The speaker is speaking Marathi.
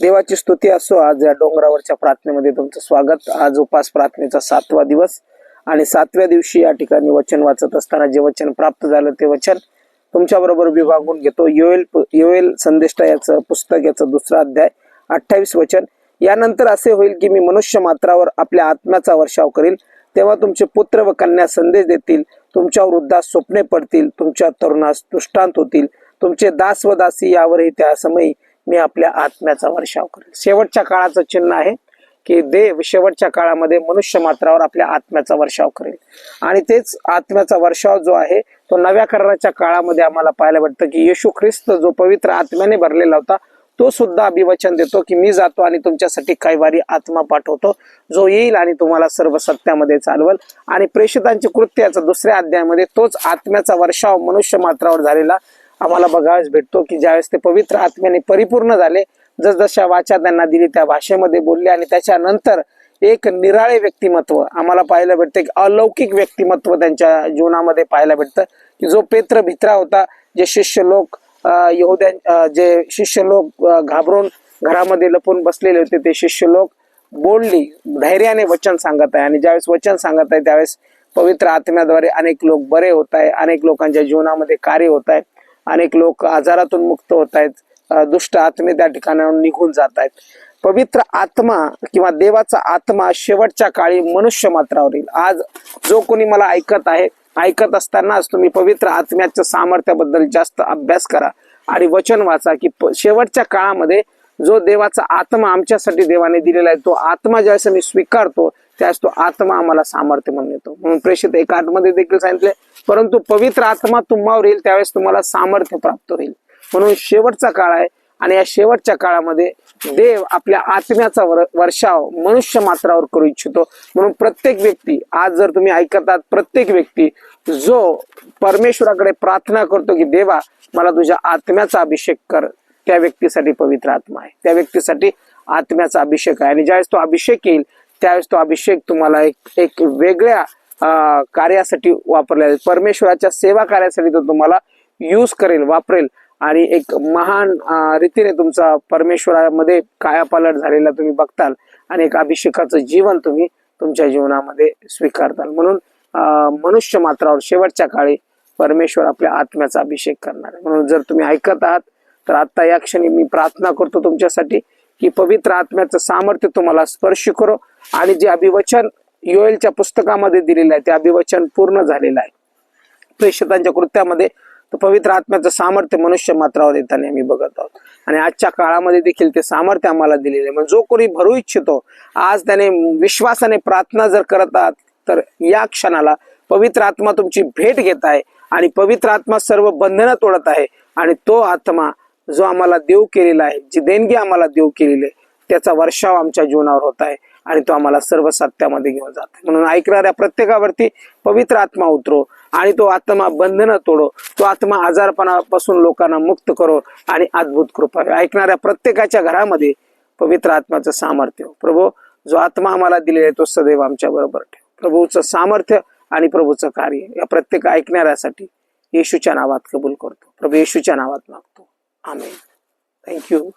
देवाची स्तुती असो आज या डोंगरावरच्या प्रार्थनेमध्ये तुमचं स्वागत. आज उपास प्रार्थनेचा सातवा दिवस आणि सातव्या दिवशी या ठिकाणी वचन वाचत असताना जे वचन प्राप्त झालं ते वचन तुमच्या बरोबर विभागून घेतो. योएल योएल संदेष्टा याचं पुस्तक याचं दुसरा अध्याय अठ्ठावीस वचन. यानंतर असे होईल की मी मनुष्य मात्रावर आपल्या आत्म्याचा वर्षाव करील. तेव्हा तुमचे पुत्र व कन्या संदेश देतील. तुमच्या वृद्धास स्वप्ने पडतील. तुमच्या तरुणास दृष्टांत होतील. तुमचे दास व दासी यावरही त्या समयी मी आपल्या आत्म्याचा वर्षाव करेल. शेवटच्या काळाचं चिन्ह आहे की देव शेवटच्या काळामध्ये मनुष्य मात्रावर आपल्या आत्म्याचा वर्षाव करेल. आणि तेच आत्म्याचा वर्षाव जो आहे तो नव्या कराराच्या काळामध्ये आम्हाला पाहायला भेटतं की येशू ख्रिस्त जो पवित्र आत्म्याने भरलेला होता तो सुद्धा अभिवचन देतो की मी जातो आणि तुमच्यासाठी काही वारी आत्मा पाठवतो जो येईल आणि तुम्हाला सर्व सत्यामध्ये चालवल. आणि प्रेषितांची कृत्याचा दुसऱ्या अध्यायामध्ये तोच आत्म्याचा वर्षाव मनुष्य मात्रावर झालेला आम्हाला बघायला भेटतो की ज्यावेळेस ते पवित्र आत्म्याने परिपूर्ण झाले जसजशा वाचा त्यांना दिली त्या भाषेमध्ये बोलले आणि त्याच्यानंतर एक निराळे व्यक्तिमत्व आम्हाला पाहायला भेटतं की अलौकिक व्यक्तिमत्व त्यांच्या जीवनामध्ये पाहायला भेटतं की जो पेत्र भित्रा होता जे शिष्य लोक अं, जे शिष्य लोक घाबरून घरामध्ये लपून बसलेले होते ते शिष्य लोक बोलली धैर्याने वचन सांगत आहे आणि ज्यावेळेस वचन सांगत आहे त्यावेळेस पवित्र आत्म्याद्वारे अनेक लोक बरे होत आहे अनेक लोकांच्या जीवनामध्ये कार्य होत आहे. अनेक लोक आजारातून मुक्त होत आहेत दुष्ट आत्मे त्या ठिकाणाहून निघून जात आहेत. पवित्र आत्मा किंवा देवाचा आत्मा शेवटच्या काळी मनुष्य मात्रावर येईल. आज जो कोणी मला ऐकत आहे ऐकत असतानाच तुम्ही पवित्र आत्म्याच्या सामर्थ्याबद्दल जास्त अभ्यास करा आणि वचन वाचा की प- शेवटच्या काळामध्ये जो देवाचा आत्मा आमच्यासाठी देवाने दिलेला आहे तो आत्मा ज्यावेळेस मी स्वीकारतो त्यावेळेस तो आत्मा आम्हाला सामर्थ्य म्हणून येतो. म्हणून प्रेषित एक मध्ये देखील सांगितले परंतु पवित्र आत्मा तुम्हावर येईल त्यावेळेस तुम्हाला सामर्थ्य प्राप्त होईल. म्हणून शेवटचा काळ आहे आणि या शेवटच्या काळामध्ये देव आपल्या आत्म्याचा वर- वर्षाव मनुष्य मात्रावर करू इच्छितो. म्हणून प्रत्येक व्यक्ती आज जर तुम्ही ऐकत आहात प्रत्येक व्यक्ती जो परमेश्वराकडे प्रार्थना करतो की देवा मला तुझ्या आत्म्याचा अभिषेक कर. त्या व्यक्तीसाठी पवित्र आत्मा आहे. त्या व्यक्तीसाठी आत्म्याचा अभिषेक आहे. आणि ज्यावेळेस तो अभिषेक येईल त्यावेळेस तो अभिषेक तुम्हाला एक एक वेगळ्या कार्यासाठी वापरला जाईल. परमेश्वराच्या सेवा कार्यासाठी तो तुम्हाला यूज करेल वापरेल. आणि एक महान रीतीने तुमचा परमेश्वरामध्ये कायापालट झालेला तुम्ही बघताल आणि एक अभिषेकाचं जीवन तुम्ही तुमच्या जीवनामध्ये स्वीकारताल. म्हणून मनुष्य मात्रावर शेवटच्या काळी परमेश्वर आपल्या आत्म्याचा अभिषेक करणार आहे. म्हणून जर तुम्ही ऐकत आहात तर आत्ता या क्षणी मी प्रार्थना करतो तुमच्यासाठी. की पवित्र आत्म्याचं सामर्थ्य तुम्हाला स्पर्श करो. आणि जे अभिवचन योएलच्या पुस्तकामध्ये दिलेलं आहे ते अभिवचन पूर्ण झालेलं आहे. प्रेषितांच्या कृत्यामध्ये तर पवित्र आत्म्याचं सामर्थ्य मनुष्य मात्रावर येताना आम्ही बघत आहोत. आणि आजच्या काळामध्ये देखील ते सामर्थ्य आम्हाला दिलेले आहे. म्हणजे जो कोणी भरू इच्छितो आज त्याने विश्वासाने प्रार्थना जर करत आहात तर या क्षणाला पवित्र आत्मा तुमची भेट घेत आहे. आणि पवित्र आत्मा सर्व बंधनं तोडत आहे. आणि तो आत्मा जो आम्हाला देव केलेला आहे जी देणगी आम्हाला देव केलेली आहे त्याचा वर्षाव आमच्या जीवनावर होत आहे आणि तो आम्हाला सर्व सत्यामध्ये घेऊन जात आहे. म्हणून ऐकणाऱ्या प्रत्येकावरती पवित्र आत्मा उतरो आणि तो आत्मा बंधनं तोडो तो आत्मा आजारपणापासून लोकांना मुक्त करो आणि अद्भुत कृपा ऐकणाऱ्या प्रत्येकाच्या घरामध्ये पवित्र आत्माचं सामर्थ्य हो. प्रभू जो आत्मा आम्हाला दिलेला आहे तो सदैव आमच्या बरोबर ठेव. प्रभूचं सामर्थ्य आणि प्रभूचं कार्य या प्रत्येक ऐकणाऱ्यासाठी येशूच्या नावात कबूल करतो. प्रभू येशूच्या नावात मागतो. Amen. Thank you.